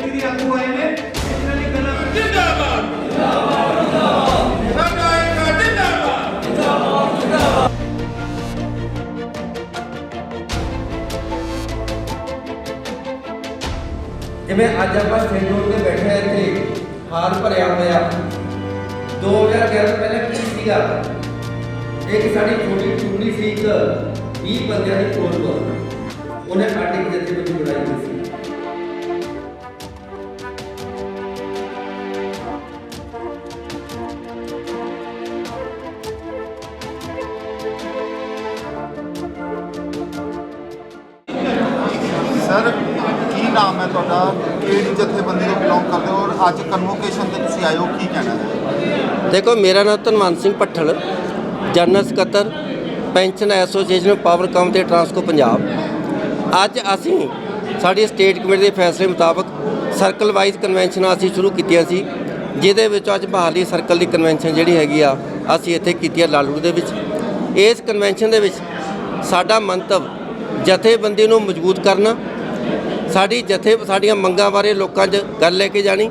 State committee ਦੇ ਆਗੂ ਆਏ ਨੇ ਇਹਨਾਂ ਦੀ ਗੱਲਾਂ ਜਿੰਦਾਬਾਦ ਜਿੰਦਾਬਾਦ ਸਾਡਾ ਇੱਕ ਜਿੰਦਾਬਾਦ ਜਿਵੇਂ ਅੱਜ ਆਪਾਂ ਸਟੇਜ ਤੇ ਬੈਠੇ ਆ ਇੱਥੇ ਹਾਲ ਭਰਿਆ ਹੋਇਆ 2011 ਤੋਂ ਪਹਿਲਾਂ ਕੀ ਸੀਗਾ ਇੱਕ ਸਾਡੀ ਛੋਟੀ ਟੁਕੜੀ ਸੀ ਇੱਕ 20 ਬੰਦਿਆਂ ਦੀ ਕੋਲ ਉਹਨੇ ਸਾਡੀ ਜਥੇਬੰਦੀ ਨਾਮ ਹੈ ਤੁਹਾਡਾ ਕਿਹੜੀ ਜਥੇਬੰਦੀ ਤੋਂ ਬਿਲੋਂਗ ਕਰਦੇ ਹੋ ਔਰ ਅੱਜ ਕਨਵੋਕੇਸ਼ਨ ਤੇ ਤੁਸੀਂ ਆਏ ਹੋ, ਕੀ ਕਹਿਣਾ ਹੈ? ਦੇਖੋ, ਮੇਰਾ ਨਾਮ ਧਨਵੰਤ ਸਿੰਘ ਭੱਠਲ, ਜਨਰਲ ਸਕੱਤਰ, ਪੈਨਸ਼ਨ ਐਸੋਸੀਏਸ਼ਨ ਪਾਵਰ ਕਾਮ ਤੇ ਟਰਾਂਸਕੋ ਪੰਜਾਬ। ਅੱਜ ਅਸੀਂ ਸਾਡੀ ਸਟੇਟ ਕਮੇਟੀ ਦੇ ਫੈਸਲੇ ਮੁਤਾਬਕ ਸਰਕਲ ਵਾਈਜ਼ ਕਨਵੈਨਸ਼ਨਾਂ ਅਸੀਂ ਸ਼ੁਰੂ ਕੀਤੀਆਂ ਸੀ, ਜਿਹਦੇ ਵਿੱਚ ਅੱਜ ਬਹਾਲੀ ਸਰਕਲ ਦੀ ਕਨਵੈਨਸ਼ਨ ਜਿਹੜੀ ਹੈਗੀ ਆ, ਅਸੀਂ ਇੱਥੇ ਕੀਤੀ ਆ ਲਾਲੂ ਦੇ ਵਿੱਚ। ਇਸ ਕਨਵੈਨਸ਼ਨ ਦੇ ਵਿੱਚ ਸਾਡਾ ਮੰਤਵ ਜਥੇਬੰਦੀ ਨੂੰ ਮਜ਼ਬੂਤ ਕਰਨਾ ਸਾਡੀ ਜਥੇ ਸਾਡੀਆਂ ਮੰਗਾਂ ਬਾਰੇ ਲੋਕਾਂ 'ਚ ਗੱਲ ਲੈ ਕੇ ਜਾਣੀ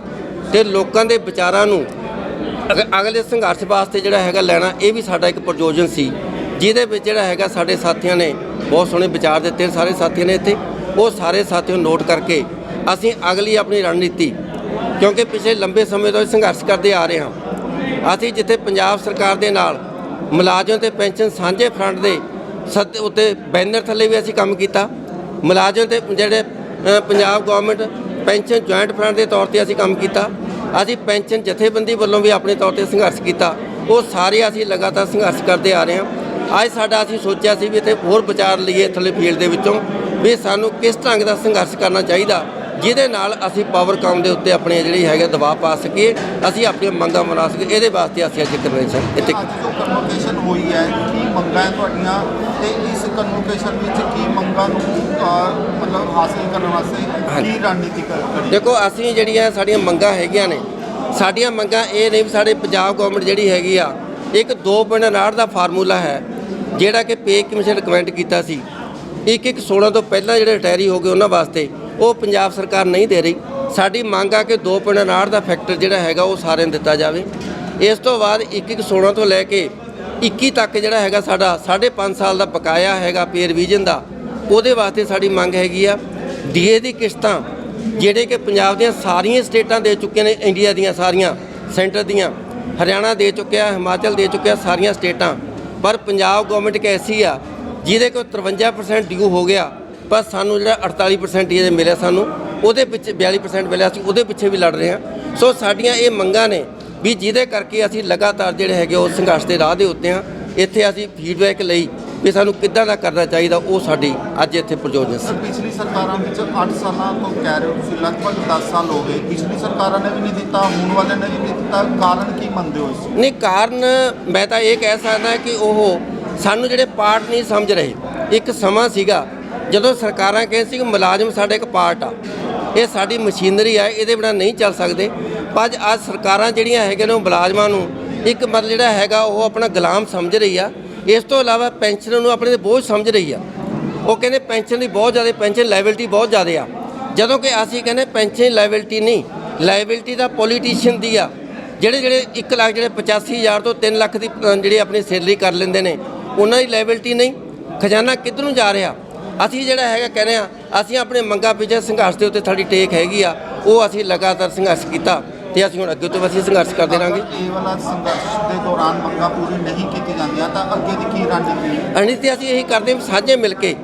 ਤੇ ਲੋਕਾਂ ਦੇ ਵਿਚਾਰਾਂ ਨੂੰ ਅਗ- ਅਗਲੇ ਸੰਘਰਸ਼ ਵਾਸਤੇ ਜਿਹੜਾ ਹੈਗਾ ਲੈਣਾ, ਇਹ ਵੀ ਸਾਡਾ ਇੱਕ ਪ੍ਰਯੋਜਨ ਸੀ। ਜਿਹਦੇ ਵਿੱਚ ਜਿਹੜਾ ਹੈਗਾ ਸਾਡੇ ਸਾਥੀਆਂ ਨੇ ਬਹੁਤ ਸੋਹਣੇ ਵਿਚਾਰ ਦਿੱਤੇ ਸਾਰੇ ਸਾਥੀਆਂ ਨੇ ਇੱਥੇ। ਉਹ ਸਾਰੇ ਸਾਥੀਆਂ ਨੂੰ ਨੋਟ ਕਰਕੇ ਅਸੀਂ ਅਗਲੀ ਆਪਣੀ ਰਣਨੀਤੀ, ਕਿਉਂਕਿ ਪਿਛਲੇ ਲੰਬੇ ਸਮੇਂ ਤੋਂ ਸੰਘਰਸ਼ ਕਰਦੇ ਆ ਰਹੇ ਹਾਂ। ਅਸੀਂ ਜਿੱਥੇ ਪੰਜਾਬ ਸਰਕਾਰ ਦੇ ਨਾਲ ਮੁਲਾਜ਼ਮ ਤੇ ਪੈਨਸ਼ਨ ਸਾਂਝੇ ਫਰੰਟ ਦੇ ਸੱਤ ਉੱਤੇ ਬੈਨਰ ਥੱਲੇ ਵੀ ਅਸੀਂ ਕੰਮ ਕੀਤਾ। ਮੁਲਾਜ਼ਮ ਤੇ ਜਿਹੜੇ Punjab government pension joint front ਦੇ ਤੌਰ ਤੇ ਅਸੀਂ ਕੰਮ ਕੀਤਾ। ਅਸੀਂ ਪੈਨਸ਼ਨ ਜਥੇਬੰਦੀ ਵੱਲੋਂ ਵੀ ਆਪਣੇ ਤੌਰ ਤੇ ਸੰਘਰਸ਼ ਕੀਤਾ। ਉਹ ਸਾਰੇ ਅਸੀਂ ਲਗਾਤਾਰ ਸੰਘਰਸ਼ ਕਰਦੇ ਆ ਰਹੇ ਹਾਂ। ਅੱਜ ਸਾਡਾ ਅਸੀਂ ਸੋਚਿਆ ਸੀ ਵੀ ਇੱਥੇ ਹੋਰ ਵਿਚਾਰ ਲਈਏ ਥੱਲੇ ਫੀਲਡ ਦੇ ਵਿੱਚੋਂ ਵੀ ਸਾਨੂੰ ਕਿਸ ਢੰਗ ਦਾ ਸੰਘਰਸ਼ ਕਰਨਾ ਚਾਹੀਦਾ, ਜਿਹਦੇ ਨਾਲ ਅਸੀਂ ਪਾਵਰ ਕਾਮ ਦੇ ਉੱਤੇ ਆਪਣੇ ਜਿਹੜੀ ਹੈਗੇ ਦਬਾਅ ਪਾ ਸਕੀਏ। ਅਸੀਂ ਆਪਣੀਆਂ ਮੰਗਾਂ ਮਨਾ ਸਕੀਏ। ਇਹਦੇ ਵਾਸਤੇ ਅਸੀਂ ਅੱਜ ਕਨਵੈਨਸ਼ਨ ਇੱਥੇ ਹੋਈ ਹੈ ਕੀ ਮੰਗਾਂ ਹੈ ਤੁਹਾਡੀਆਂ ਤੇ ਇਸ ਕਨਵੋਕੇਸ਼ਨ ਵਿੱਚ ਕੀ ਮੰਗਾਂ ਨੂੰ ਅਹ, ਮਤਲਬ ਹਾਸਿਲ ਕਰਨ ਵਾਸਤੇ। ਕੀ ਰਣਨੀਤੀ ਕਰ ਕਰੀ ਦੇਖੋ ਅਸੀਂ ਜਿਹੜੀਆਂ ਸਾਡੀਆਂ ਮੰਗਾਂ ਹੈਗੀਆਂ ਨੇ ਸਾਡੀਆਂ ਮੰਗਾਂ ਇਹ ਨਹੀਂ ਵੀ ਸਾਡੇ ਪੰਜਾਬ ਗਵਰਨਮੈਂਟ ਜਿਹੜੀ ਹੈਗੀ ਆ ਇੱਕ 2.9 ਦਾ ਫਾਰਮੂਲਾ ਹੈ ਜਿਹੜਾ ਕਿ ਪੇ ਕਮਿਸ਼ਨ ਰਿਕਮੈਂਡ ਕੀਤਾ ਸੀ। ਇੱਕ ਇੱਕ 16 ਤੋਂ ਪਹਿਲਾਂ ਜਿਹੜੇ ਰਿਟਾਇਰੀ ਹੋ ਗਏ ਉਹਨਾਂ ਵਾਸਤੇ ਉਹ ਪੰਜਾਬ ਸਰਕਾਰ ਨਹੀਂ ਦੇ ਰਹੀ। ਸਾਡੀ ਮੰਗ ਆ ਕਿ 2.9 ਦਾ ਫੈਕਟਰ ਜਿਹੜਾ ਹੈਗਾ ਉਹ ਸਾਰਿਆਂ ਨੂੰ ਦਿੱਤਾ ਜਾਵੇ। ਇਸ ਤੋਂ ਬਾਅਦ ਇੱਕ ਇੱਕ 16 ਤੋਂ ਲੈ ਕੇ 21 ਤੱਕ ਜਿਹੜਾ ਹੈਗਾ ਸਾਡਾ 5.5 ਸਾਲ ਦਾ ਬਕਾਇਆ ਹੈਗਾ ਪੇ ਰਿਵੀਜ਼ਨ ਦਾ, ਉਹਦੇ ਵਾਸਤੇ ਸਾਡੀ ਮੰਗ ਹੈਗੀ ਆ। ਡੀਏ ਦੀ ਕਿਸ਼ਤਾਂ ਜਿਹੜੇ ਕਿ ਪੰਜਾਬ ਦੀਆਂ ਸਾਰੀਆਂ ਸਟੇਟਾਂ ਦੇ ਚੁੱਕੀਆਂ ਨੇ, ਇੰਡੀਆ ਦੀਆਂ ਸਾਰੀਆਂ, ਸੈਂਟਰ ਦੀਆਂ, ਹਰਿਆਣਾ ਦੇ ਚੁੱਕਿਆ, ਹਿਮਾਚਲ ਦੇ ਚੁੱਕਿਆ ਸਾਰੀਆਂ ਸਟੇਟਾਂ। ਪਰ ਪੰਜਾਬ ਗਵਰਨਮੈਂਟ ਇੱਕ ਐਸੀ ਆ, ਜਿਹਦੇ ਕੋਲ 53% ਡਿਊ ਹੋ ਗਿਆ, ਪਰ ਸਾਨੂੰ ਜਿਹੜਾ 48% ਇਹ ਮਿਲਿਆ ਸਾਨੂੰ, ਉਹਦੇ ਪਿੱਛੇ 42% ਮਿਲਿਆ ਸੀ, ਉਹਦੇ ਪਿੱਛੇ ਵੀ ਲੜ ਰਹੇ ਹਾਂ ਸੋ ਸਾਡੀਆਂ ਇਹ ਮੰਗਾਂ ਨੇ ਵੀ ਜਿਹਦੇ ਕਰਕੇ ਅਸੀਂ ਲਗਾਤਾਰ ਜਿਹੜੇ ਹੈਗੇ ਉਹ ਸੰਘਰਸ਼ ਦੇ ਰਾਹ ਦੇ ਉੱਤੇ ਆ ਇੱਥੇ ਅਸੀਂ ਫੀਡਬੈਕ ਲਈ ਵੀ ਸਾਨੂੰ ਕਿੱਦਾਂ ਦਾ ਕਰਨਾ ਚਾਹੀਦਾ ਉਹ ਸਾਡੀ ਅੱਜ ਇੱਥੇ ਪ੍ਰਯੋਜਨ ਸੀ। ਪਿਛਲੀ ਸਰਕਾਰਾਂ ਵਿੱਚ 8 ਸਾਲਾਂ ਤੋਂ ਕਹਿ ਰਹੇ ਹੋ ਤੁਸੀਂ ਲਗਭਗ 10 ਸਾਲ ਹੋ ਗਏ। ਪਿਛਲੀ ਸਰਕਾਰਾਂ ਨੇ ਵੀ ਨਹੀਂ ਦਿੱਤਾ ਹੁਣ ਵਾਲੇ ਨੇ ਵੀ ਨਹੀਂ ਦਿੱਤਾ। ਕਾਰਨ ਕੀ ਮੰਨਦੇ ਹੋ ਇਸ ਨਹੀਂ ਕਾਰਨ ਮੈਂ ਤਾਂ ਇਹ ਕਹਿ ਸਕਦਾ ਕਿ ਉਹ ਸਾਨੂੰ ਜਿਹੜੇ ਪਾਰਟ ਨਹੀਂ ਸਮਝ ਰਹੇ ਇੱਕ ਸਮਾਂ ਸੀਗਾ ਜਦੋਂ ਸਰਕਾਰਾਂ ਕਹਿੰਦੇ ਸੀ ਕਿ ਮੁਲਾਜ਼ਮ ਸਾਡਾ ਇੱਕ ਪਾਰਟ ਆ ਇਹ ਸਾਡੀ ਮਸ਼ੀਨਰੀ ਆ ਇਹਦੇ ਬਿਨਾਂ ਨਹੀਂ ਚੱਲ ਸਕਦੇ। ਪਰ ਅੱਜ ਅੱਜ ਸਰਕਾਰਾਂ ਜਿਹੜੀਆਂ ਹੈਗੇ ਨੇ ਉਹ ਮੁਲਾਜ਼ਮਾਂ ਨੂੰ, ਇੱਕ ਮਤਲਬ ਜਿਹੜਾ ਹੈਗਾ ਉਹ ਆਪਣਾ ਗੁਲਾਮ ਸਮਝ ਰਹੀ ਆ। ਇਸ ਤੋਂ ਇਲਾਵਾ ਪੈਨਸ਼ਨਰ ਨੂੰ ਆਪਣੇ ਤੇ ਬੋਝ ਸਮਝ ਰਹੀ ਆ। ਉਹ ਕਹਿੰਦੇ ਪੈਨਸ਼ਨ ਦੀ ਬਹੁਤ ਜ਼ਿਆਦਾ, ਪੈਨਸ਼ਨ ਲਾਇਬਿਲਟੀ ਬਹੁਤ ਜ਼ਿਆਦਾ ਆ। ਜਦੋਂ ਕਿ ਅਸੀਂ ਕਹਿੰਦੇ ਪੈਨਸ਼ਨ ਲਾਇਬਿਲਟੀ ਨਹੀਂ ਲਾਇਬਿਲਟੀ ਤਾਂ ਪੋਲੀਟੀਸ਼ੀਅਨ ਦੀ ਆ। ਜਿਹੜੇ ਜਿਹੜੇ 1 ਲੱਖ, ਜਿਹੜੇ 85000 ਤੋਂ 3 ਲੱਖ ਦੀ ਜਿਹੜੀ ਆਪਣੀ ਸੈਲਰੀ ਕਰ ਲੈਂਦੇ ਨੇ, ਉਹਨਾਂ ਦੀ ਲਾਇਬਿਲਟੀ ਨਹੀਂ। ਖਜ਼ਾਨਾ ਕਿੱਧਰ ਨੂੰ ਜਾ ਰਿਹਾ? ਅਸੀਂ ਜਿਹੜਾ ਹੈਗਾ ਕਹਿੰਦੇ ਆ ਅਸੀਂ ਆਪਣੇ ਮੰਗਾਂ ਪਿੱਛੇ ਸੰਘਰਸ਼ ਦੇ ਉੱਤੇ ਸਾਡੀ ਟੇਕ ਹੈਗੀ ਆ। ਉਹ ਅਸੀਂ ਲਗਾਤਾਰ ਸੰਘਰਸ਼ ਕੀਤਾ। ਤੇ ਅਸੀਂ ਹੁਣ ਅੱਗੇ ਤੋਂ ਅਸੀਂ ਸੰਘਰਸ਼ ਕਰਦੇ ਅਗਰ ਇਹ ਵਾਲਾ ਸੰਘਰਸ਼ ਦੇ ਦੌਰਾਨ ਮੰਗਾਂ ਪੂਰੀ ਨਹੀਂ ਕੀਤੀ ਜਾਂਦੀਆਂ ਤਾਂ ਅੱਗੇ ਦੀ ਕੀ ਰਣਨੀਤੀ ਅਣੀ ਤੇ ਅਸੀਂ ਇਹੀ ਕਰਦੇ ਹਾਂ ਸਾਂਝੇ ਮਿਲ ਕੇ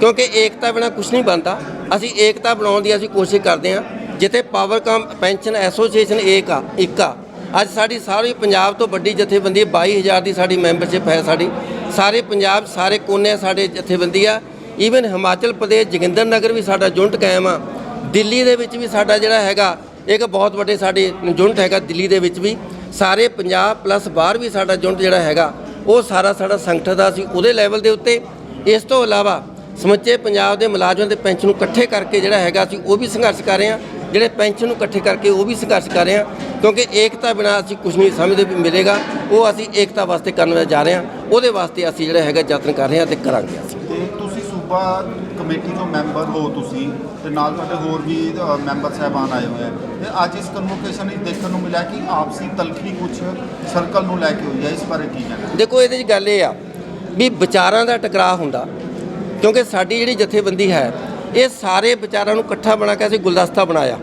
ਕਿਉਂਕਿ ਏਕਤਾ ਬਿਨਾ ਕੁਝ ਨਹੀਂ ਬਣਦਾ। ਅਸੀਂ ਏਕਤਾ ਬਣਾਉਣ ਦੀ ਅਸੀਂ ਕੋਸ਼ਿਸ਼ ਕਰਦੇ ਹਾਂ ਜਿੱਥੇ ਪਾਵਰ ਕਮ ਪੈਨਸ਼ਨ ਐਸੋਸੀਏਸ਼ਨ ਏਕ ਆ ਇੱਕ ਆ। ਅੱਜ ਸਾਡੀ ਸਾਰੀ ਪੰਜਾਬ ਤੋਂ ਵੱਡੀ ਜਥੇਬੰਦੀ ਹੈ 22000 ਦੀ ਸਾਡੀ ਮੈਂਬਰਸ਼ਿਪ ਹੈ ਸਾਡੀ। ਸਾਰੇ ਪੰਜਾਬ ਸਾਰੇ ਕੋਨੇ ਸਾਡੇ ਜਥੇਬੰਦੀ ਆ। ਈਵਨ ਹਿਮਾਚਲ ਪ੍ਰਦੇਸ਼ ਜੋਗਿੰਦਰ ਨਗਰ ਵੀ ਸਾਡਾ ਜੁੰਟ ਕਾਇਮ ਆ। ਦਿੱਲੀ ਦੇ ਵਿੱਚ ਵੀ ਸਾਡਾ ਜਿਹੜਾ ਹੈਗਾ ਇੱਕ ਬਹੁਤ ਵੱਡੇ ਸਾਡੇ ਯੂਨਿਟ ਹੈਗਾ ਦਿੱਲੀ ਦੇ ਵਿੱਚ ਵੀ। ਸਾਰੇ ਪੰਜਾਬ ਪਲੱਸ ਬਾਹਰ ਵੀ ਸਾਡਾ ਯੂਨਿਟ ਜਿਹੜਾ ਹੈਗਾ, ਉਹ ਸਾਰਾ ਸਾਡਾ ਸੰਗਠਨ ਦਾ ਸੀ ਉਹਦੇ ਲੈਵਲ ਦੇ ਉੱਤੇ। ਇਸ ਤੋਂ ਇਲਾਵਾ ਸਮੁੱਚੇ ਪੰਜਾਬ ਦੇ ਮੁਲਾਜ਼ਮਾਂ ਦੇ ਪੈਨਸ਼ਨ ਨੂੰ ਇਕੱਠੇ ਕਰਕੇ ਜਿਹੜਾ ਹੈਗਾ ਅਸੀਂ ਉਹ ਵੀ ਸੰਘਰਸ਼ ਕਰ ਰਹੇ ਹਾਂ। ਜਿਹੜੇ ਪੈਨਸ਼ਨ ਨੂੰ ਇਕੱਠੇ ਕਰਕੇ ਉਹ ਵੀ ਸੰਘਰਸ਼ ਕਰ ਰਹੇ ਹਾਂ, ਕਿਉਂਕਿ ਏਕਤਾ ਬਿਨਾਂ ਅਸੀਂ ਕੁਝ ਨਹੀਂ ਸਮਝਦੇ ਵੀ ਮਿਲੇਗਾ, ਉਹ ਅਸੀਂ ਏਕਤਾ ਵਾਸਤੇ ਕਰਨ ਜਾ ਰਹੇ ਹਾਂ। ਉਹਦੇ ਵਾਸਤੇ ਅਸੀਂ ਜਿਹੜਾ ਹੈਗਾ ਯਤਨ ਕਰ ਰਹੇ ਹਾਂ ਤੇ ਕਰਾਂਗੇ ਅਸੀਂ। ਸੂਬਾ ਕਮੇਟੀ ਤੋਂ ਮੈਂਬਰ ਹੋ ਤੁਸੀਂ ਤੇ ਨਾਲ ਤੁਹਾਡੇ ਹੋਰ ਵੀ ਮੈਂਬਰ ਸਾਹਿਬਾਨ ਆਏ ਹੋਏ ਆ। ਤੇ ਅੱਜ ਇਸ ਕਨਵੋਕੇਸ਼ਨ ਵਿੱਚ ਦੇਖਣ ਨੂੰ ਮਿਲਿਆ ਕਿ ਆਪਸੀ ਤਲਖੀ ਕੁਝ ਸਰਕਲ ਨੂੰ ਲੈ ਕੇ ਹੋਈ ਹੈ ਇਸ ਬਾਰੇ ਕੀ ਕਹਿਣਾ? ਦੇਖੋ, ਇਹਦੇ 'ਚ ਗੱਲ ਇਹ ਆ ਵੀ ਵਿਚਾਰਾਂ ਦਾ ਟਕਰਾਅ ਹੁੰਦਾ। ਕਿਉਂਕਿ ਸਾਡੀ ਜਿਹੜੀ ਜਥੇਬੰਦੀ ਹੈ, ਇਹ ਸਾਰੇ ਵਿਚਾਰਾਂ ਨੂੰ ਇਕੱਠਾ ਬਣਾ ਕੇ ਅਸੀਂ ਗੁਲਦਸਤਾ ਬਣਾਇਆ।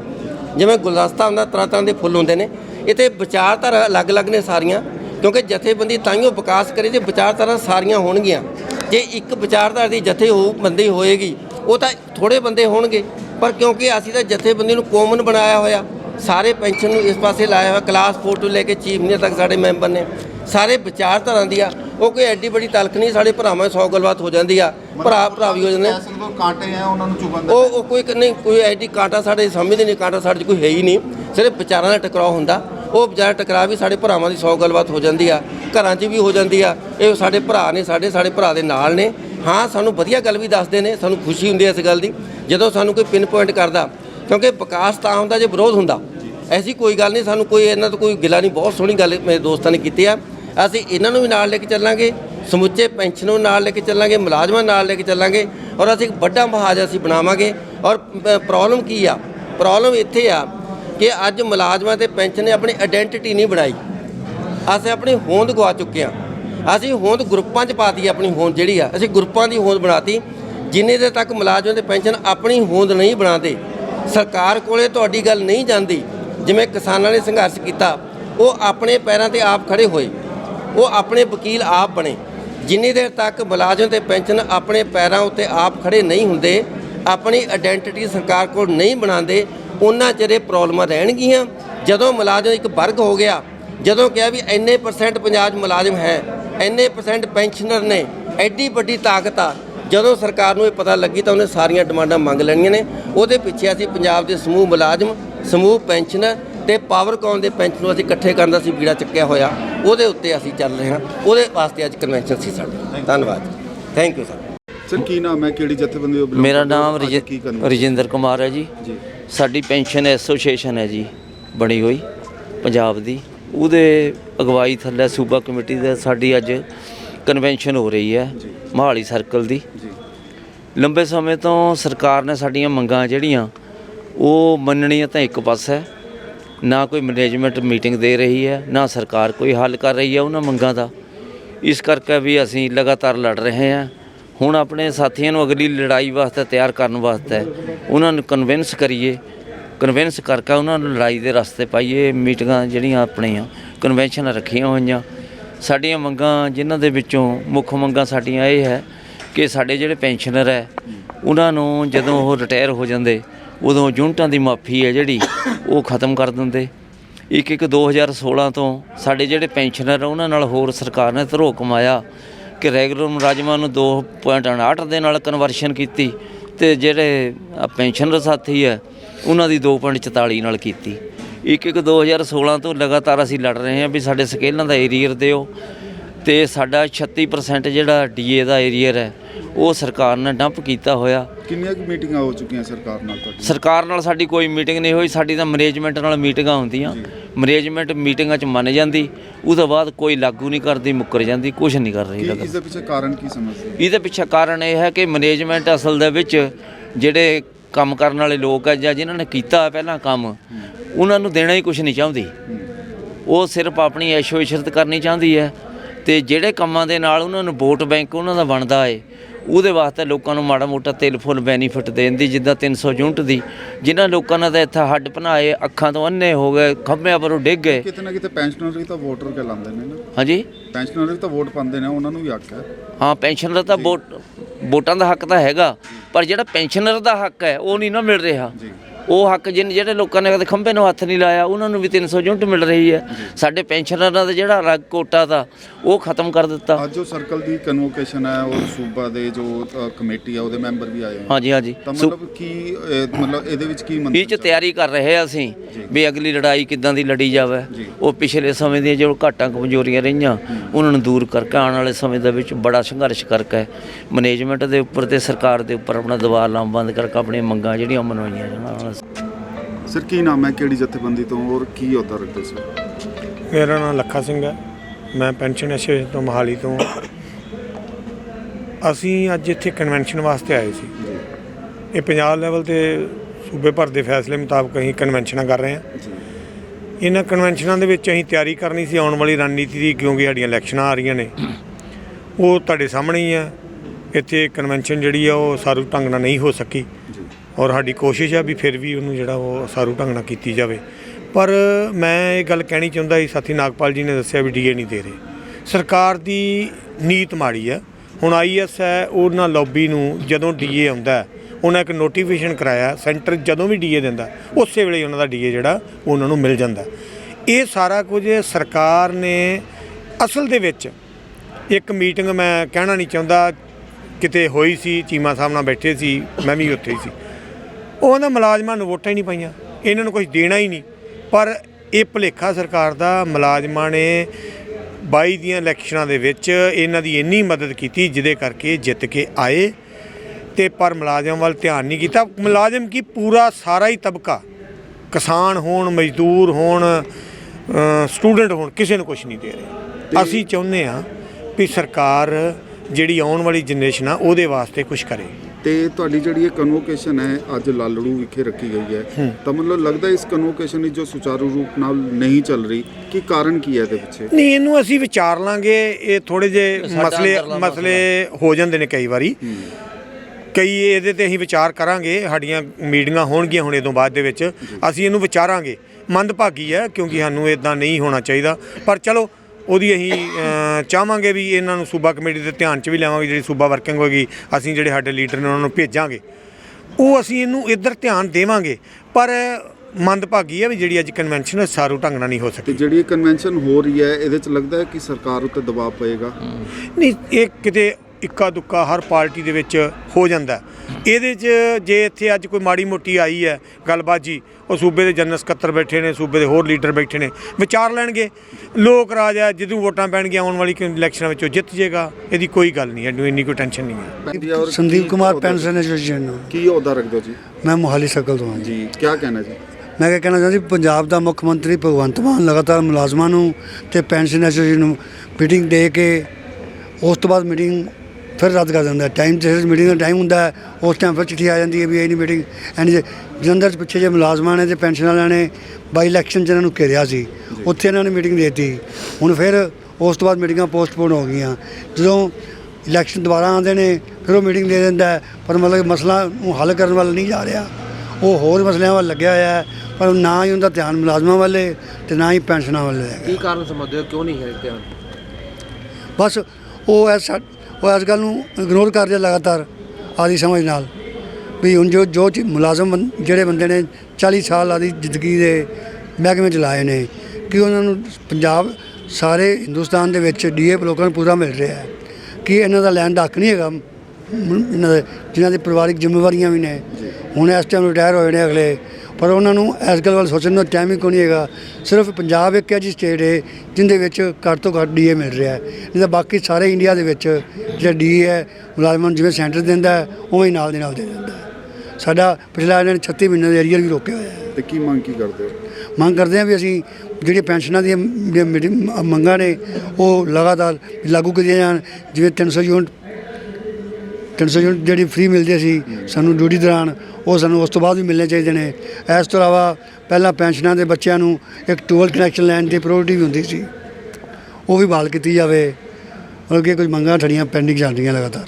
ਜਿਵੇਂ ਗੁਲਦਸਤਾ ਹੁੰਦਾ, ਤਰ੍ਹਾਂ ਤਰ੍ਹਾਂ ਦੇ ਫੁੱਲ ਹੁੰਦੇ ਨੇ। ਇਤੇ ਵਿਚਾਰਧਾਰਾ ਅਲੱਗ-ਅਲੱਗ ਨੇ ਸਾਰੀਆਂ। ਕਿਉਂਕਿ ਜਥੇਬੰਦੀ ਤਾਂ ਹੀ ਉਹ ਵਿਕਾਸ ਕਰੇ ਜੇ ਵਿਚਾਰਧਾਰਾ ਸਾਰੀਆਂ ਹੋਣਗੀਆਂ। ਜੇ ਇੱਕ ਵਿਚਾਰਧਾਰਾ ਦੀ ਜਥੇ ਹੋ ਬੰਦੀ ਹੋਏਗੀ ਉਹ ਤਾਂ ਥੋੜੇ ਬੰਦੇ ਹੋਣਗੇ। ਪਰ ਕਿਉਂਕਿ ਅਸੀਂ ਤਾਂ ਜਥੇਬੰਦੀ ਨੂੰ ਕਾਮਨ ਬਣਾਇਆ ਹੋਇਆ ਸਾਰੇ ਪੈਨਸ਼ਨ ਨੂੰ ਇਸ ਪਾਸੇ ਲਾਇਆ ਹੋਇਆ ਕਲਾਸ 4 ਤੋਂ ਲੈ ਕੇ ਚੀਫ ਨੇ ਤੱਕ ਸਾਡੇ ਮੈਂਬਰ ਨੇ। ਸਾਰੇ ਵਿਚਾਰਧਾਰਾਂ ਦੀ ਆ ਉਹ ਕੋਈ ਐਡੀ ਬੜੀ ਤਲਖ ਨਹੀਂ ਸਾਡੇ ਭਰਾਵਾਂ 100 ਗੱਲਬਾਤ ਹੋ ਜਾਂਦੀ ਆ ਭਰਾ ਭਰਾ ਵੀ ਹੋ ਜਾਂਦੇ ਕਾਂਟੇ ਆ ਉਹਨਾਂ ਨੂੰ ਚੁਗਣ ਦਾ ਉਹ ਉਹ ਕੋਈ ਨਹੀਂ ਕੋਈ ਐਡੀ ਕਾਂਟਾ ਸਾਡੇ ਸਮਝਦੇ ਨਹੀਂ ਕਾਂਟਾ ਸਾਡੇ ਕੋਈ ਹੈ ਹੀ ਨਹੀਂ। ਸਿਰਫ ਵਿਚਾਰਾਂ ਦਾ ਟਕਰਾਅ ਹੁੰਦਾ। ਉਹ ਵਿਚਾਰਾ ਟਕਰਾਅ ਵੀ ਸਾਡੇ ਭਰਾਵਾਂ ਦੀ ਸੌ ਗੱਲਬਾਤ ਹੋ ਜਾਂਦੀ ਆ, ਘਰਾਂ 'ਚ ਵੀ ਹੋ ਜਾਂਦੀ ਆ। ਇਹ ਸਾਡੇ ਭਰਾ ਨੇ, ਸਾਡੇ ਸਾਡੇ ਭਰਾ ਦੇ ਨਾਲ ਨੇ। ਹਾਂ, ਸਾਨੂੰ ਵਧੀਆ ਗੱਲ ਵੀ ਦੱਸਦੇ ਨੇ, ਸਾਨੂੰ ਖੁਸ਼ੀ ਹੁੰਦੀ ਹੈ ਇਸ ਗੱਲ ਦੀ। ਜਦੋਂ ਸਾਨੂੰ ਕੋਈ ਪਿਨ ਪੁਆਇੰਟ ਕਰਦਾ, ਕਿਉਂਕਿ ਵਿਕਾਸ ਤਾਂ ਹੁੰਦਾ ਜੇ ਵਿਰੋਧ ਹੁੰਦਾ। ਐਸੀ ਕੋਈ ਗੱਲ ਨਹੀਂ, ਸਾਨੂੰ ਕੋਈ ਇਹਨਾਂ ਤੋਂ ਕੋਈ ਗਿਲਾ ਨਹੀਂ, ਬਹੁਤ ਸੋਹਣੀ ਗੱਲ ਮੇਰੇ ਦੋਸਤਾਂ ਨੇ ਕੀਤੀ ਆ। ਅਸੀਂ ਇਹਨਾਂ ਨੂੰ ਵੀ ਨਾਲ ਲੈ ਕੇ ਚੱਲਾਂਗੇ, ਸਮੁੱਚੇ ਪੈਨਸ਼ਨ ਨੂੰ ਨਾਲ ਲੈ ਕੇ ਚੱਲਾਂਗੇ, ਮੁਲਾਜ਼ਮਾਂ ਨਾਲ ਲੈ ਕੇ ਚੱਲਾਂਗੇ, ਔਰ ਅਸੀਂ ਇੱਕ ਵੱਡਾ ਮਹਾਜ ਅਸੀਂ ਬਣਾਵਾਂਗੇ। ਔਰ ਪ੍ਰੋਬਲਮ ਕੀ ਆ? ਪ੍ਰੋਬਲਮ ਇੱਥੇ ਆ ਕਿ ਅੱਜ ਮੁਲਾਜ਼ਮਾਂ ਤੇ ਪੈਨਸ਼ਨ ਨੇ ਆਪਣੀ ਆਇਡੈਂਟੀਟੀ ਨਹੀਂ ਬਣਾਈ। ਅਸੀਂ ਆਪਣੀ ਹੋਂਦ ਗਵਾ ਚੁੱਕੇ ਆ ਅਸੀਂ ਹੋਂਦ ਗਰੁੱਪਾਂ 'ਚ ਪਾਤੀ ਆਪਣੀ ਹੋਂਦ ਜਿਹੜੀ ਆ। ਅਸੀਂ ਗਰੁੱਪਾਂ ਦੀ ਹੋਂਦ ਬਣਾਤੀ। ਜਿੰਨੇ ਦੇ ਤੱਕ ਮੁਲਾਜ਼ਮਾਂ ਦੇ ਪੈਨਸ਼ਨ ਆਪਣੀ ਹੋਂਦ ਨਹੀਂ ਬਣਾਉਂਦੇ, ਸਰਕਾਰ ਕੋਲੇ ਤੁਹਾਡੀ ਗੱਲ ਨਹੀਂ ਜਾਂਦੀ। ਜਿਵੇਂ ਕਿਸਾਨਾਂ ਨੇ ਸੰਘਰਸ਼ ਕੀਤਾ, ਉਹ ਆਪਣੇ ਪੈਰਾਂ ਤੇ ਆਪ ਖੜੇ ਹੋਏ। ਉਹ ਆਪਣੇ ਵਕੀਲ ਆਪ ਬਣੇ। ਜਿੰਨੀ ਦੇਰ ਤੱਕ ਮੁਲਾਜ਼ਮ ਤੇ ਪੈਨਸ਼ਨ ਆਪਣੇ ਪੈਰਾਂ ਉੱਤੇ ਆਪ ਖੜੇ ਨਹੀਂ ਹੁੰਦੇ, ਆਪਣੀ ਆਇਡੈਂਟੀਟੀ ਸਰਕਾਰ ਕੋਲ ਨਹੀਂ ਬਣਾਉਂਦੇ ਉਹਨਾਂ ਚਿਰ ਇਹ ਪ੍ਰੋਬਲਮਾਂ ਰਹਿਣਗੀਆਂ ਜਦੋਂ ਮੁਲਾਜ਼ਮ ਇੱਕ ਵਰਗ ਹੋ ਗਿਆ ਜਦੋਂ ਕਿਹਾ ਵੀ ਇੰਨੇ ਪਰਸੈਂਟ ਪੰਜਾਬ ਮੁਲਾਜ਼ਮ ਹੈ ਇੰਨੇ ਪਰਸੈਂਟ ਪੈਨਸ਼ਨਰ ਨੇ ਐਡੀ ਵੱਡੀ ਤਾਕਤ ਆ ਜਦੋਂ ਸਰਕਾਰ ਨੂੰ ਇਹ ਪਤਾ ਲੱਗੀ ਤਾਂ ਉਹਨੇ ਸਾਰੀਆਂ ਡਿਮਾਂਡਾਂ ਮੰਗ ਲੈਣੀਆਂ ਨੇ। ਉਹਦੇ ਪਿੱਛੇ ਅਸੀਂ ਪੰਜਾਬ ਦੇ ਸਮੂਹ ਮੁਲਾਜ਼ਮ ਸਮੂਹ ਪੈਨਸ਼ਨਰ ਤੇ ਪਾਵਰਕੌਮ ਦੇ ਪੈਨਸ਼ਨ ਨੂੰ ਅਸੀਂ ਇਕੱਠੇ ਕਰਨ ਦਾ ਅਸੀਂ ਬੀੜਾ ਚੱਕਿਆ ਹੋਇਆ। ਉਹਦੇ ਉੱਤੇ ਅਸੀਂ ਚੱਲ ਰਹੇ ਹਾਂ। ਉਹਦੇ ਵਾਸਤੇ ਅੱਜ ਕਨਵੈਨਸ਼ਨ ਸੀ ਸਾਡੀ। ਧੰਨਵਾਦ। ਥੈਂਕ ਯੂ ਸਰ ਸਰ ਕੀ ਨਾਮ ਹੈ? ਕਿਹੜੀ ਜਥੇਬੰਦੀ belong ਮੇਰਾ ਹੋ? ਨਾਮ ਰਜਿੰਦਰ ਕੁਮਾਰ ਹੈ ਜੀ। ਜੀ। ਸਾਡੀ ਪੈਨਸ਼ਨ ਐਸੋਸੀਏਸ਼ਨ ਹੈ ਜੀ ਬਣੀ ਹੋਈ ਪੰਜਾਬ ਦੀ। ਉਹਦੇ ਅਗਵਾਈ ਥੱਲੇ ਸੂਬਾ ਕਮੇਟੀ ਦਾ ਸਾਡੀ ਅੱਜ ਕਨਵੈਨਸ਼ਨ ਹੋ ਰਹੀ ਹੈ ਮਹਾਲੀ ਸਰਕਲ ਦੀ। ਲੰਬੇ ਸਮੇਂ ਤੋਂ ਸਰਕਾਰ ਨੇ ਸਾਡੀਆਂ ਮੰਗਾਂ ਜਿਹੜੀਆਂ ਉਹ ਮੰਨਣੀਆਂ ਤਾਂ ਇੱਕ ਪਾਸੇ ਹੈ ਨਾ ਕੋਈ ਮੈਨੇਜਮੈਂਟ ਮੀਟਿੰਗ ਦੇ ਰਹੀ ਹੈ ਨਾ ਸਰਕਾਰ ਕੋਈ ਹੱਲ ਕਰ ਰਹੀ ਹੈ ਉਹਨਾਂ ਮੰਗਾਂ ਦਾ। ਇਸ ਕਰਕੇ ਵੀ ਅਸੀਂ ਲਗਾਤਾਰ ਲੜ ਰਹੇ ਹਾਂ। ਹੁਣ ਆਪਣੇ ਸਾਥੀਆਂ ਨੂੰ ਅਗਲੀ ਲੜਾਈ ਵਾਸਤੇ ਤਿਆਰ ਕਰਨ ਵਾਸਤੇ ਉਹਨਾਂ ਨੂੰ ਕਨਵਿੰਸ ਕਰੀਏ ਕਨਵਿੰਸ ਕਰਕੇ ਉਹਨਾਂ ਨੂੰ ਲੜਾਈ ਦੇ ਰਸਤੇ ਪਾਈਏ, ਮੀਟਿੰਗਾਂ ਜਿਹੜੀਆਂ ਆਪਣੀਆਂ ਕਨਵੈਨਸ਼ਨਾਂ ਰੱਖੀਆਂ ਹੋਈਆਂ। ਸਾਡੀਆਂ ਮੰਗਾਂ ਜਿਨ੍ਹਾਂ ਦੇ ਵਿੱਚੋਂ ਮੁੱਖ ਮੰਗਾਂ ਸਾਡੀਆਂ ਇਹ ਹੈ ਕਿ ਸਾਡੇ ਜਿਹੜੇ ਪੈਨਸ਼ਨਰ ਹੈ, ਉਹਨਾਂ ਨੂੰ ਜਦੋਂ ਉਹ ਰਿਟਾਇਰ ਹੋ ਜਾਂਦੇ, ਉਦੋਂ ਯੂਨਿਟਾਂ ਦੀ ਮਾਫੀ ਹੈ ਜਿਹੜੀ, ਉਹ ਖਤਮ ਕਰ ਦਿੰਦੇ। ਇੱਕ ਇੱਕ 2016 ਤੋਂ ਸਾਡੇ ਜਿਹੜੇ ਪੈਨਸ਼ਨਰ ਉਹਨਾਂ ਨਾਲ ਹੋਰ ਸਰਕਾਰ ਨੇ ਧਰੋ ਕਮਾਇਆ। ਕਿ ਰੈਗੂਲਰ ਮੁਲਾਜ਼ਮਾਂ ਨੂੰ 2.8 ਦੇ ਨਾਲ ਕਨਵਰਸ਼ਨ ਕੀਤੀ ਤੇ ਜਿਹੜੇ ਪੈਨਸ਼ਨਰ ਸਾਥੀ ਹੈ ਉਹਨਾਂ ਦੀ 2.44 ਨਾਲ ਕੀਤੀ। ਇੱਕ ਇੱਕ 2016 ਤੋਂ ਲਗਾਤਾਰ ਅਸੀਂ ਲੜ ਰਹੇ ਹਾਂ ਵੀ ਸਾਡੇ ਸਕੇਲਾਂ ਦਾ ਏਰੀਅਰ ਦਿਓ। ਤੇ ਸਾਡਾ 36% ਜਿਹੜਾ ਡੀਏ ਦਾ ਏਰੀਅਰ ਹੈ ਉਹ ਸਰਕਾਰ ਨੇ ਡੰਪ ਕੀਤਾ ਹੋਇਆ। ਕਿੰਨੀਆਂ ਕੁ ਮੀਟਿੰਗਾਂ ਹੋ ਚੁੱਕੀਆਂ ਸਰਕਾਰ ਨਾਲ ਤੁਹਾਡੀ ਸਰਕਾਰ ਨਾਲ ਸਾਡੀ ਕੋਈ ਮੀਟਿੰਗ ਨਹੀਂ ਹੋਈ ਸਾਡੀ ਤਾਂ ਮੈਨੇਜਮੈਂਟ ਨਾਲ ਮੀਟਿੰਗਾਂ ਹੁੰਦੀਆਂ। ਮੈਨੇਜਮੈਂਟ ਮੀਟਿੰਗਾਂ 'ਚ ਮੰਨ ਜਾਂਦੀ ਉਹ ਤੋਂ ਬਾਅਦ ਕੋਈ ਲਾਗੂ ਨਹੀਂ ਕਰਦੀ ਮੁੱਕਰ ਜਾਂਦੀ ਕੁਝ ਨਹੀਂ ਕਰ ਰਹੀ ਕੀ ਲਗਾਤਾਰ। ਇਸ ਦੇ ਪਿੱਛੇ ਕਾਰਨ ਕੀ ਸਮਝਦੇ ਇਹਦੇ ਪਿੱਛੇ ਕਾਰਨ ਇਹ ਹੈ ਕਿ ਮੈਨੇਜਮੈਂਟ ਅਸਲ ਦੇ ਵਿੱਚ ਜਿਹੜੇ ਕੰਮ ਕਰਨ ਵਾਲੇ ਲੋਕ ਆ ਜਾਂ ਜਿਨ੍ਹਾਂ ਨੇ ਕੀਤਾ ਪਹਿਲਾਂ ਕੰਮ ਉਹਨਾਂ ਨੂੰ ਦੇਣਾ ਹੀ ਕੁਝ ਨਹੀਂ ਚਾਹੁੰਦੀ। ਉਹ ਸਿਰਫ ਆਪਣੀ ਐਸ਼ੋ ਇਸ਼ਰਤ ਕਰਨੀ ਚਾਹੁੰਦੀ ਹੈ ਤੇ ਜਿਹੜੇ ਕੰਮਾਂ ਦੇ ਨਾਲ ਉਹਨਾਂ ਨੂੰ ਵੋਟ ਬੈਂਕ ਉਹਨਾਂ ਦਾ ਬਣਦਾ ਏ ਉਹਦੇ ਵਾਸਤੇ ਲੋਕਾਂ ਨੂੰ ਮਾੜਾ ਮੋਟਾ ਤਿਲ ਫੁੱਲ ਬੈਨੀਫਿਟ ਦੇਣ ਦੀ ਜਿੱਦਾਂ 300 ਯੂਨਿਟ ਦੀ ਜਿਨ੍ਹਾਂ ਲੋਕਾਂ ਨੇ ਤਾਂ ਇੱਥੇ ਹੱਡ ਭਨਾਏ ਅੱਖਾਂ ਤੋਂ ਅੰਨੇ ਹੋ ਗਏ ਖੰਭਿਆਂ ਪਰੋਂ ਡਿੱਗ ਗਏ। ਕਿਤੇ ਨਾ ਕਿਤੇ ਪੈਨਸ਼ਨਰ ਵੀ ਤਾਂ ਵੋਟਰ ਕਹਿਲਾਉਂਦੇ ਨੇ ਨਾ। ਹਾਂਜੀ? ਪੈਨਸ਼ਨਰ ਵੀ ਤਾਂ ਵੋਟ ਪਾਉਂਦੇ ਨੇ ਉਹਨਾਂ ਨੂੰ ਵੀ ਹੱਕ ਹੈ। ਹਾਂ ਪੈਨਸ਼ਨਰ ਤਾਂ ਵੋਟ ਵੋਟਾਂ ਦਾ ਹੱਕ ਤਾਂ ਹੈਗਾ ਪਰ ਜਿਹੜਾ ਪੈਨਸ਼ਨਰ ਦਾ ਹੱਕ ਹੈ ਉਹ ਨਹੀਂ ਨਾ ਮਿਲ ਰਿਹਾ। ਜੀ। ਉਹ ਹੱਕ ਜਿਨ ਜਿਹੜੇ ਲੋਕਾਂ ਨੇ ਕਦੇ ਖੰਭੇ ਨੂੰ ਹੱਥ ਨਹੀਂ ਲਾਇਆ ਉਹਨਾਂ ਨੂੰ ਵੀ 300 ਯੂਨਿਟ ਮਿਲ ਰਹੀ ਹੈ। ਸਾਡੇ ਪੈਨਸ਼ਨਰਾਂ ਦਾ ਜਿਹੜਾ ਅਲੱਗ ਕੋਟਾ ਦਾ ਉਹ ਖਤਮ ਕਰ ਦਿੱਤਾ। ਅੱਜ ਜੋ ਸਰਕਲ ਦੀ ਕਨਵੋਕੇਸ਼ਨ ਹੈ ਉਹ ਸੂਬਾ ਦੇ ਜੋ ਕਮੇਟੀ ਆ ਉਹਦੇ ਮੈਂਬਰ ਵੀ ਆਏ ਹੋਏ ਹਾਂਜੀ ਹਾਂਜੀ। ਤਾਂ ਮਤਲਬ ਕੀ ਮਤਲਬ ਇਹਦੇ ਵਿੱਚ ਕੀ ਇਹ ਚ ਮੰਤਵ ਤਿਆਰੀ ਕਰ ਰਹੇ ਆ ਅਸੀਂ ਵੀ ਅਗਲੀ ਲੜਾਈ ਕਿੱਦਾਂ ਦੀ ਲੜੀ ਜਾਵੇ। ਉਹ ਪਿਛਲੇ ਸਮੇਂ ਦੀਆਂ ਜੋ ਘਾਟਾਂ ਕਮਜ਼ੋਰੀਆਂ ਰਹੀਆਂ ਉਹਨਾਂ ਨੂੰ ਦੂਰ ਕਰਕੇ ਆਉਣ ਵਾਲੇ ਸਮੇਂ ਦੇ ਵਿੱਚ ਬੜਾ ਸੰਘਰਸ਼ ਕਰਕੇ ਮੈਨੇਜਮੈਂਟ ਦੇ ਉੱਪਰ ਤੇ ਸਰਕਾਰ ਦੇ ਉੱਪਰ ਆਪਣਾ ਦਬਾਅ ਲਾਮਬੰਦ ਕਰਕੇ ਆਪਣੀਆਂ ਮੰਗਾਂ ਜਿਹੜੀਆਂ ਮਨਾਉਣੀਆਂ ਜਾਣ ਸਰ ਕੀ ਨਾਮ ਹੈ? ਕਿਹੜੀ ਜਥੇਬੰਦੀ ਤੋਂ? ਔਰ ਕੀ ਅਹੁਦਾ ਰੱਖਦੇ ਸਰ ਮੇਰਾ ਨਾਮ ਲੱਖਾ ਸਿੰਘ ਹੈ। ਮੈਂ ਪੈਨਸ਼ਨ ਐਸੋਸੀਏਸ਼ਨ ਤੋਂ ਮਹਾਲੀ ਤੋਂ ਅਸੀਂ ਅੱਜ ਇੱਥੇ ਕਨਵੈਨਸ਼ਨ ਵਾਸਤੇ ਆਏ ਸੀ। ਇਹ ਪੰਜਾਬ ਲੈਵਲ ਤੇ ਸੂਬੇ ਭਰ ਦੇ ਫੈਸਲੇ ਮੁਤਾਬਕ ਅਸੀਂ ਕਨਵੈਨਸ਼ਨਾਂ ਕਰ ਰਹੇ ਹਾਂ। ਇਹਨਾਂ ਕਨਵੈਨਸ਼ਨਾਂ ਦੇ ਵਿੱਚ ਅਸੀਂ ਤਿਆਰੀ ਕਰਨੀ ਸੀ ਆਉਣ ਵਾਲੀ ਰਣਨੀਤੀ ਦੀ ਕਿਉਂਕਿ ਸਾਡੀਆਂ ਇਲੈਕਸ਼ਨਾਂ ਆ ਰਹੀਆਂ ਨੇ। ਉਹ ਤੁਹਾਡੇ ਸਾਹਮਣੇ ਹੀ ਆ। ਇੱਥੇ ਕਨਵੈਨਸ਼ਨ ਜਿਹੜੀ ਆ ਉਹ ਸਾਰੂ ਢੰਗ ਨਾਲ ਨਹੀਂ ਹੋ ਸਕੀ। ਔਰ ਸਾਡੀ ਕੋਸ਼ਿਸ਼ ਆ ਵੀ ਫਿਰ ਵੀ ਉਹਨੂੰ ਜਿਹੜਾ ਉਹ ਸਾਰੂ ਢੰਗ ਨਾਲ ਕੀਤੀ ਜਾਵੇ। ਪਰ ਮੈਂ ਇਹ ਗੱਲ ਕਹਿਣੀ ਚਾਹੁੰਦਾ ਸੀ, ਸਾਥੀ ਨਾਗਪਾਲ ਜੀ ਨੇ ਦੱਸਿਆ ਵੀ ਡੀਏ ਨਹੀਂ ਦੇ ਰਹੇ। ਸਰਕਾਰ ਦੀ ਨੀਤ ਮਾੜੀ ਆ। ਹੁਣ ਆਈਐਸ ਹੈ, ਉਹਨਾਂ ਲੌਬੀ ਨੂੰ ਜਦੋਂ ਡੀਏ ਆਉਂਦਾ, ਉਹਨਾਂ ਇੱਕ ਨੋਟੀਫਿਕੇਸ਼ਨ ਕਰਾਇਆ, ਸੈਂਟਰ ਜਦੋਂ ਵੀ ਡੀਏ ਦਿੰਦਾ, ਉਸੇ ਵੇਲੇ ਉਹਨਾਂ ਦਾ ਡੀਏ ਜਿਹੜਾ, ਉਹਨਾਂ ਨੂੰ ਮਿਲ ਜਾਂਦਾ। ਇਹ ਸਾਰਾ ਕੁਝ ਸਰਕਾਰ ਨੇ ਅਸਲ ਦੇ ਵਿੱਚ ਇੱਕ ਮੀਟਿੰਗ ਮੈਂ ਕਹਿਣਾ ਨਹੀਂ ਚਾਹੁੰਦਾ, ਕਿਤੇ ਹੋਈ ਸੀ, ਚੀਮਾ ਸਾਹਿਬ ਨਾਲ ਬੈਠੇ ਸੀ, ਮੈਂ ਵੀ ਉੱਥੇ ਹੀ ਸੀ। ਉਹਨਾਂ ਮੁਲਾਜ਼ਮਾਂ ਨੂੰ ਵੋਟਾਂ ਹੀ ਨਹੀਂ ਪਾਈਆਂ ਇਹਨਾਂ ਨੂੰ ਕੁਝ ਦੇਣਾ ਹੀ ਨਹੀਂ। ਪਰ ਇਹ ਭੁਲੇਖਾ ਸਰਕਾਰ ਦਾ ਮੁਲਾਜ਼ਮਾਂ ਨੇ 22 ਦੀਆਂ ਇਲੈਕਸ਼ਨਾਂ ਦੇ ਵਿੱਚ ਇਹਨਾਂ ਦੀ ਇੰਨੀ ਮਦਦ ਕੀਤੀ ਜਿਹਦੇ ਕਰਕੇ ਜਿੱਤ ਕੇ ਆਏ। ਤੇ ਪਰ ਮੁਲਾਜ਼ਮ ਵੱਲ ਧਿਆਨ ਨਹੀਂ ਕੀਤਾ। ਮੁਲਾਜ਼ਮ ਕੀ ਪੂਰਾ ਸਾਰਾ ਹੀ ਤਬਕਾ? ਕਿਸਾਨ ਹੋਣ ਮਜ਼ਦੂਰ ਹੋਣ ਸਟੂਡੈਂਟ ਹੋਣ ਕਿਸੇ ਨੂੰ ਕੁਝ ਨਹੀਂ ਦੇ ਰਹੇ। ਅਸੀਂ ਚਾਹੁੰਦੇ ਆ ਵੀ ਸਰਕਾਰ ਜਿਹੜੀ ਆਉਣ ਵਾਲੀ ਜਨਰੇਸ਼ਨ ਆ ਉਹਦੇ ਵਾਸਤੇ ਕੁਝ ਕਰੇ। ਤੇ ਤੁਹਾਡੀ ਜਿਹੜੀ ਇਹ ਕਨਵੋਕੇਸ਼ਨ ਹੈ ਅੱਜ ਲਾਲੜੂ ਵਿਖੇ ਰੱਖੀ ਗਈ ਹੈ। ਤਾਂ ਮਤਲਬ ਲੱਗਦਾ ਇਸ ਕਨਵੋਕੇਸ਼ਨ ਵਿੱਚ ਜੋ ਸੁਚਾਰੂ ਰੂਪ ਨਾਲ ਨਹੀਂ ਚੱਲ ਰਹੀ ਕੀ ਕਾਰਨ ਕੀ ਹੈ ਇਹਦੇ ਪਿੱਛੇ? ਨਹੀਂ ਇਹਨੂੰ ਅਸੀਂ ਵਿਚਾਰ ਲਾਂਗੇ। ਇਹ ਥੋੜੇ ਜੇ ਮਸਲੇ ਮਸਲੇ ਹੋ ਜਾਂਦੇ ਨੇ ਕਈ ਵਾਰੀ। ਕਈ ਇਹਦੇ ਤੇ ਅਸੀਂ ਵਿਚਾਰ ਕਰਾਂਗੇ ਸਾਡੀਆਂ ਮੀਟਿੰਗਾਂ ਹੋਣਗੀਆਂ ਹੁਣ ਇਹ ਤੋਂ ਬਾਅਦ ਦੇ ਵਿੱਚ। ਅਸੀਂ ਇਹਨੂੰ ਵਿਚਾਰਾਂਗੇ। ਮੰਦਭਾਗੀ ਹੈ ਕਿਉਂਕਿ ਸਾਨੂੰ ਇਦਾਂ ਨਹੀਂ ਹੋਣਾ ਚਾਹੀਦਾ। ਪਰ ਚਲੋ ਉਹਦੀ ਅਸੀਂ ਚਾਹਾਂਗੇ ਵੀ ਇਹਨਾਂ ਨੂੰ ਸੂਬਾ ਕਮੇਟੀ ਦੇ ਧਿਆਨ 'ਚ ਵੀ ਲਿਆਵਾਂਗੇ ਜਿਹੜੀ ਸੂਬਾ ਵਰਕਿੰਗ ਹੋਏਗੀ ਅਸੀਂ ਜਿਹੜੇ ਸਾਡੇ ਲੀਡਰ ਨੇ ਉਹਨਾਂ ਨੂੰ ਭੇਜਾਂਗੇ। ਉਹ ਅਸੀਂ ਇਹਨੂੰ ਇੱਧਰ ਧਿਆਨ ਦੇਵਾਂਗੇ ਪਰ ਮੰਦਭਾਗੀ ਹੈ ਵੀ ਜਿਹੜੀ ਅੱਜ ਕਨਵੈਨਸ਼ਨ ਹੈ ਸਾਰੂ ਢੰਗ ਨਾਲ ਨਹੀਂ ਹੋ ਸਕੀ ਤੇ ਜਿਹੜੀ ਇਹ ਕਨਵੈਨਸ਼ਨ ਹੋ ਰਹੀ ਹੈ ਇਹਦੇ ਚ ਲੱਗਦਾ ਹੈ ਕਿ ਸਰਕਾਰ ਉੱਤੇ ਦਬਾਅ ਪਏਗਾ? ਨਹੀਂ ਇਹ ਕਿਤੇ ਇੱਕਾ ਦੁੱਕਾ ਹਰ ਪਾਰਟੀ ਦੇ ਵਿੱਚ ਹੋ ਜਾਂਦਾ ਹੈ। ਇਹਦੇ 'ਚ ਜੇ ਇੱਥੇ ਅੱਜ ਕੋਈ ਮਾੜੀ ਮੋਟੀ ਆਈ ਹੈ ਗੱਲਬਾਤ ਜੀ ਉਹ ਸੂਬੇ ਦੇ ਜਨਰਲ ਸਕੱਤਰ ਬੈਠੇ ਨੇ ਸੂਬੇ ਦੇ ਹੋਰ ਲੀਡਰ ਬੈਠੇ ਨੇ ਵਿਚਾਰ ਲੈਣਗੇ। ਲੋਕ ਰਾਜ ਹੈ ਜਦੋਂ ਵੋਟਾਂ ਪੈਣਗੀਆਂ ਆਉਣ ਵਾਲੀ ਇਲੈਕਸ਼ਨਾਂ ਵਿੱਚ ਉਹ ਜਿੱਤ ਜਾਏਗਾ ਇਹਦੀ ਕੋਈ ਗੱਲ ਨਹੀਂ ਹੈ ਇੰਨੀ ਕੋਈ ਟੈਨਸ਼ਨ ਨਹੀਂ ਹੈ। ਸੰਦੀਪ ਕੁਮਾਰ ਪੈਨਸ਼ਨ ਐਸੋਸੀਏਸ਼ਨ ਨੂੰ। ਕੀ ਅਹੁਦਾ ਰੱਖਦੇ ਹੋ ਜੀ? ਮੈਂ ਮੋਹਾਲੀ ਸਰਕਲ ਤੋਂ ਹਾਂ ਜੀ। ਜੀ ਕੀ ਕਹਿਣਾ ਜੀ? ਮੈਂ ਕਿਹਾ ਕਹਿਣਾ ਚਾਹੁੰਦੀ ਪੰਜਾਬ ਦਾ ਮੁੱਖ ਮੰਤਰੀ ਭਗਵੰਤ ਮਾਨ ਲਗਾਤਾਰ ਮੁਲਾਜ਼ਮਾਂ ਨੂੰ ਤੇ ਪੈਨਸ਼ਨ ਐਸੋਸੀਏਸ਼ਨ ਨੂੰ ਮੀਟਿੰਗ ਦੇ ਕੇ ਉਸ ਤੋਂ ਬਾਅਦ ਮੀਟਿੰਗ ਫਿਰ ਰੱਦ ਕਰ ਦਿੰਦਾ। ਟਾਈਮ ਤੇ ਮੀਟਿੰਗ ਦਾ ਟਾਈਮ ਹੁੰਦਾ ਉਸ ਟਾਈਮ ਫਿਰ ਚਿੱਠੀ ਆ ਜਾਂਦੀ ਹੈ ਵੀ ਇਹ ਨਹੀਂ ਮੀਟਿੰਗ ਐਨੀ ਜੇ ਜਲੰਧਰ 'ਚ ਪਿੱਛੇ ਜੇ ਮੁਲਾਜ਼ਮਾਂ ਨੇ ਤੇ ਪੈਨਸ਼ਨ ਵਾਲਿਆਂ ਨੇ ਬਾਈ ਇਲੈਕਸ਼ਨ 'ਚ ਇਹਨਾਂ ਨੂੰ ਘੇਰਿਆ ਸੀ ਉੱਥੇ ਇਹਨਾਂ ਨੇ ਮੀਟਿੰਗ ਦੇਤੀ। ਹੁਣ ਫਿਰ ਉਸ ਤੋਂ ਬਾਅਦ ਮੀਟਿੰਗਾਂ ਪੋਸਟਪੋਨ ਹੋ ਗਈਆਂ। ਜਦੋਂ ਇਲੈਕਸ਼ਨ ਦੁਬਾਰਾ ਆਉਂਦੇ ਨੇ ਫਿਰ ਉਹ ਮੀਟਿੰਗ ਦੇ ਦਿੰਦਾ ਪਰ ਮਤਲਬ ਮਸਲਾ ਨੂੰ ਹੱਲ ਕਰਨ ਵੱਲ ਨਹੀਂ ਜਾ ਰਿਹਾ। ਉਹ ਹੋਰ ਮਸਲਿਆਂ ਵੱਲ ਲੱਗਿਆ ਹੋਇਆ ਹੈ ਪਰ ਨਾ ਹੀ ਉਹਦਾ ਧਿਆਨ ਮੁਲਾਜ਼ਮਾਂ ਵੱਲੇ ਤੇ ਨਾ ਹੀ ਪੈਨਸ਼ਨਾਂ ਵੱਲੇ ਕੀ ਕਾਰਨ ਸਮਝਦੇ ਹੋ? ਕਿਉਂ ਨਹੀਂ ਹੈ ਧਿਆਨ? ਬਸ ਉਹ ਐਸ ਉਹ ਇਸ ਗੱਲ ਨੂੰ ਇਗਨੋਰ ਕਰ ਰਿਹਾ ਲਗਾਤਾਰ ਆਦੀ ਸਮਝ ਨਾਲ। ਵੀ ਹੁਣ ਜੋ ਜੋ ਚੀ- ਮੁਲਾਜ਼ਮ ਜਿਹੜੇ ਬੰਦੇ ਨੇ 40 ਸਾਲ ਆਦੀ ਜ਼ਿੰਦਗੀ ਦੇ ਮਹਿਕਮੇ ਚਲਾਏ ਨੇ ਕਿ ਉਹਨਾਂ ਨੂੰ ਪੰਜਾਬ ਸਾਰੇ ਹਿੰਦੁਸਤਾਨ ਦੇ ਵਿੱਚ ਡੀਏ ਲੋਕਾਂ ਨੂੰ ਪੂਰਾ ਮਿਲ ਰਿਹਾ ਹੈ। ਕਿ ਇਹਨਾਂ ਦਾ ਲੈਣ ਦਾ ਹੱਕ ਨਹੀਂ ਹੈਗਾ ਇਹਨਾਂ ਦੇ ਜਿਨ੍ਹਾਂ ਦੀ ਪਰਿਵਾਰਿਕ ਜ਼ਿੰਮੇਵਾਰੀਆਂ ਵੀ ਨੇ। ਹੁਣ ਇਸ ਟਾਈਮ ਰਿਟਾਇਰ ਹੋਏ ਨੇ ਅਗਲੇ ਪਰ ਉਹਨਾਂ ਨੂੰ ਇਸ ਗੱਲ ਵੱਲ ਸੋਚਣ ਦਾ ਟਾਈਮ ਹੀ ਕੋਈ ਨਹੀਂ ਹੈਗਾ। ਸਿਰਫ ਪੰਜਾਬ ਇੱਕ ਅਜਿਹੀ ਸਟੇਟ ਹੈ ਜਿੰਦੇ ਵਿੱਚ ਘੱਟ ਤੋਂ ਘੱਟ ਡੀਏ ਮਿਲ ਰਿਹਾ ਹੈ। ਨਹੀਂ ਤਾਂ ਬਾਕੀ ਸਾਰੇ ਇੰਡੀਆ ਦੇ ਵਿੱਚ ਜਿਹੜਾ ਡੀਏ ਹੈ ਮੁਲਾਜ਼ਮਾਂ ਨੂੰ ਜਿਵੇਂ ਸੈਂਟਰ ਦਿੰਦਾ ਹੈ ਉਵੇਂ ਹੀ ਨਾਲ ਦੇ ਨਾਲ ਦੇ ਦਿੰਦਾ ਹੈ। ਸਾਡਾ ਪਿਛਲਾ ਇਹਨਾਂ ਨੇ 36 ਮਹੀਨੇ ਦੇ ਏਰੀਅਰ ਵੀ ਰੋਕਿਆ ਹੋਇਆ ਹੈ। ਤੇ ਕੀ ਮੰਗ ਕੀ ਕਰਦੇ ਹੋ? ਮੰਗ ਕਰਦੇ ਹਾਂ ਵੀ ਅਸੀਂ ਜਿਹੜੀਆਂ ਪੈਨਸ਼ਨਾਂ ਦੀਆਂ ਮੰਗਾਂ ਨੇ ਉਹ ਲਗਾਤਾਰ ਲਾਗੂ ਕੀਤੀਆਂ ਜਾਣ। ਜਿਵੇਂ 300 ਯੂਨਿਟ 300 ਯੂਨਿਟ ਜਿਹੜੀ ਫ੍ਰੀ ਮਿਲਦੀ ਸੀ, ਸਾਨੂੰ ਡਿਊਟੀ ਦੌਰਾਨ, ਉਹ ਸਾਨੂੰ ਉਸ ਤੋਂ ਬਾਅਦ ਵੀ ਮਿਲਣੇ ਚਾਹੀਦੇ ਨੇ। ਇਸ ਤੋਂ ਇਲਾਵਾ ਪਹਿਲਾਂ ਪੈਨਸ਼ਨਾਂ ਦੇ ਬੱਚਿਆਂ ਨੂੰ ਇੱਕ ਟੂਲ ਕਨੈਕਸ਼ਨ ਲੈਣ ਦੀ ਪ੍ਰਾਇੋਰਟੀ ਵੀ ਹੁੰਦੀ ਸੀ। ਉਹ ਵੀ ਬਹਾਲ ਕੀਤੀ ਜਾਵੇ। ਮਤਲਬ ਕਿ ਕੁਝ ਮੰਗਾਂ ਠੜੀਆਂ ਪੈਂਡਿੰਗ ਚੱਲ ਰਹੀਆਂ ਲਗਾਤਾਰ।